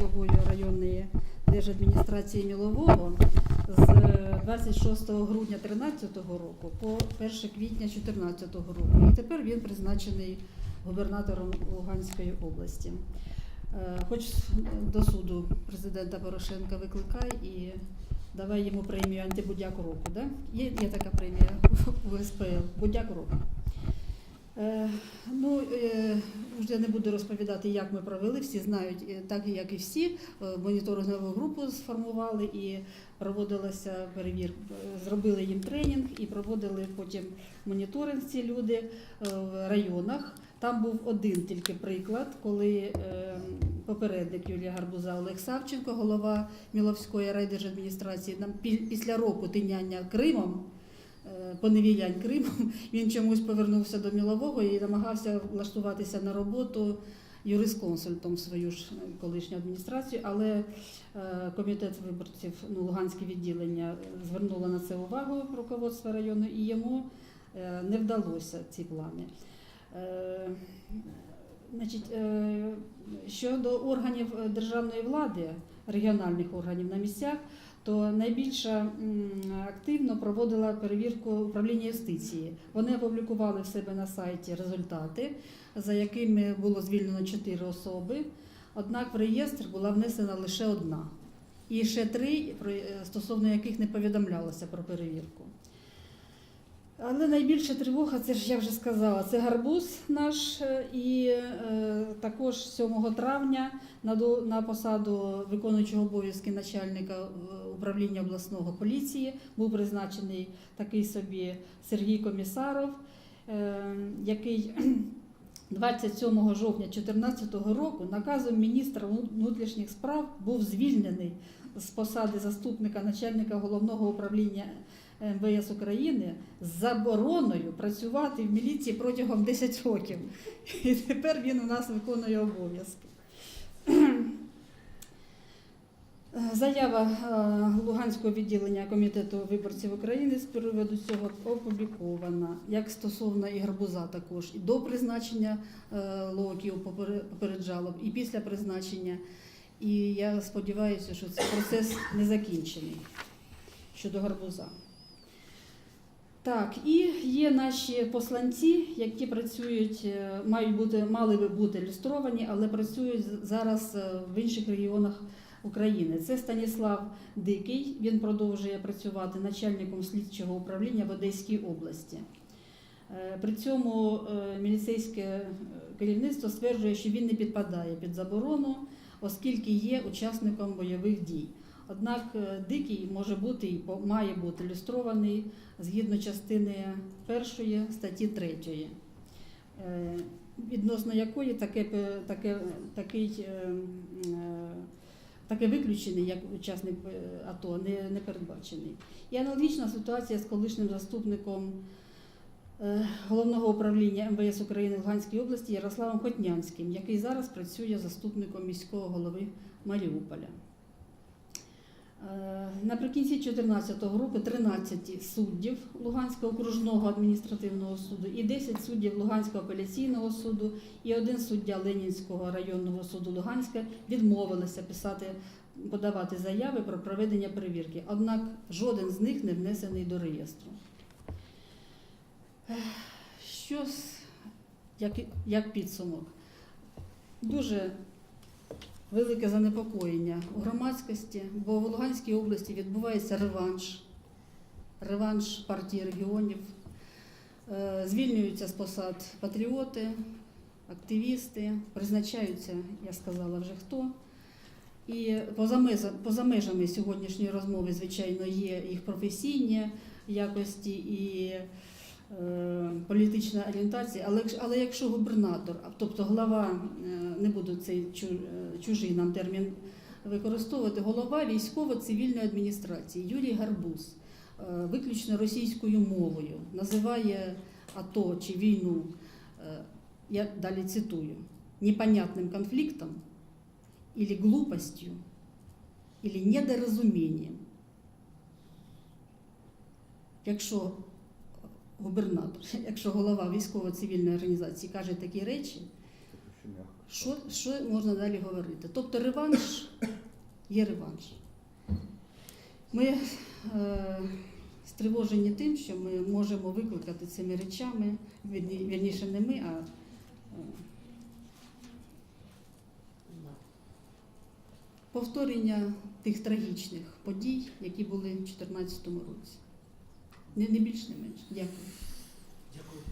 головою районної держадміністрації Мілового з 26 грудня 2013 року по 1 квітня 2014 року. І тепер він призначений губернатором Луганської області. Е, Хоч до суду президента Порошенка викликай і давай йому премію антибудяк року. Да? Є, є така премія у СПЛ Будяк року. Е, ну, е, вже не буду розповідати, як ми провели. Всі знають, е, так як і всі. Моніторингову групу сформували і проводилася перевірка. Зробили їм тренінг і проводили потім моніторинг ці люди в районах. Там був один тільки приклад, коли попередник Юлія Гарбуза Олег Савченко, голова Міловської райдержадміністрації, нам пі- після року тиняння Кримом, поневілянь Кримом, він чомусь повернувся до Мілового і намагався влаштуватися на роботу юрисконсультом в свою ж колишню адміністрацію, але е, комітет виборців ну, Луганське відділення е, звернуло на це увагу руководство району, і йому е, не вдалося ці плани. Е, Значить, е, щодо органів е, державної влади, регіональних органів на місцях, то найбільше активно проводила перевірку управління юстиції. Вони опублікували в себе на сайті результати, за якими було звільнено чотири особи. Однак в реєстр була внесена лише одна. І ще три, е, стосовно яких не повідомлялося про перевірку. Але найбільша тривога, це ж я вже сказала, це гарбуз наш. е, І е, також 7 травня на, до- на посаду виконуючого обов'язки начальника е, управління обласного поліції був призначений такий собі Сергій Комісаров, е, який 27 жовтня 2014 року наказом міністра внутрішніх справ був звільнений з посади заступника начальника головного управління МВС України з забороною працювати в міліції протягом 10 років. І тепер він у нас виконує обов'язки. Заява е, Луганського відділення комітету виборців України з приводу цього опублікована, як стосовно і гарбуза також і до призначення е, локів попере- попереджало, і після призначення. І я сподіваюся, що цей процес не закінчений щодо гарбуза. Так, і є наші посланці, які працюють, е, мають бути, мали би бути ілюстровані, але працюють зараз е, в інших регіонах України. Це Станіслав Дикий. Він продовжує працювати начальником слідчого управління в Одеській області. Е, При цьому міліцейське керівництво стверджує, що він не підпадає під заборону, оскільки є учасником бойових дій. Однак е, дикий може бути і має бути ілюстрований згідно частини першої статті 3, е, відносно якої таке, таке, такий, е, таке виключений, як учасник АТО, не, не передбачений. І аналогічна ситуація з колишнім заступником головного управління МВС України в Луганській області Ярославом Хотнянським, який зараз працює заступником міського голови Маріуполя. Е, Наприкінці 2014 року 13 суддів Луганського окружного адміністративного суду і 10 суддів Луганського апеляційного суду і один суддя Ленінського районного суду Луганська відмовилися писати, подавати заяви про проведення перевірки. Однак жоден з них не внесений до реєстру. Що як, як підсумок? Дуже велике занепокоєння у громадськості, бо в Луганській області відбувається реванш, реванш партії регіонів. Е, Звільнюються з посад патріоти, активісти, призначаються, я сказала вже хто. І поза межами сьогоднішньої розмови, звичайно, є їх професійні якості і е, політична орієнтація, але, але якщо губернатор, тобто глава, е, не буду цей е, чужий нам термін використовувати, голова військово-цивільної адміністрації Юрій Гарбуз е, виключно російською мовою називає АТО чи війну, е, я далі цитую, непонятним конфліктом или глупостью, или недорозумінням. Якщо губернатор, якщо голова військово-цивільної організації каже такі речі, Що, що можна далі говорити? Тобто реванш є реванш. Ми е, стривожені тим, що ми можемо викликати цими речами, вірні- вірніше не ми, а е, повторення тих трагічних подій, які були в 2014 році. Не, не більш не менш. Дякую. Дякую.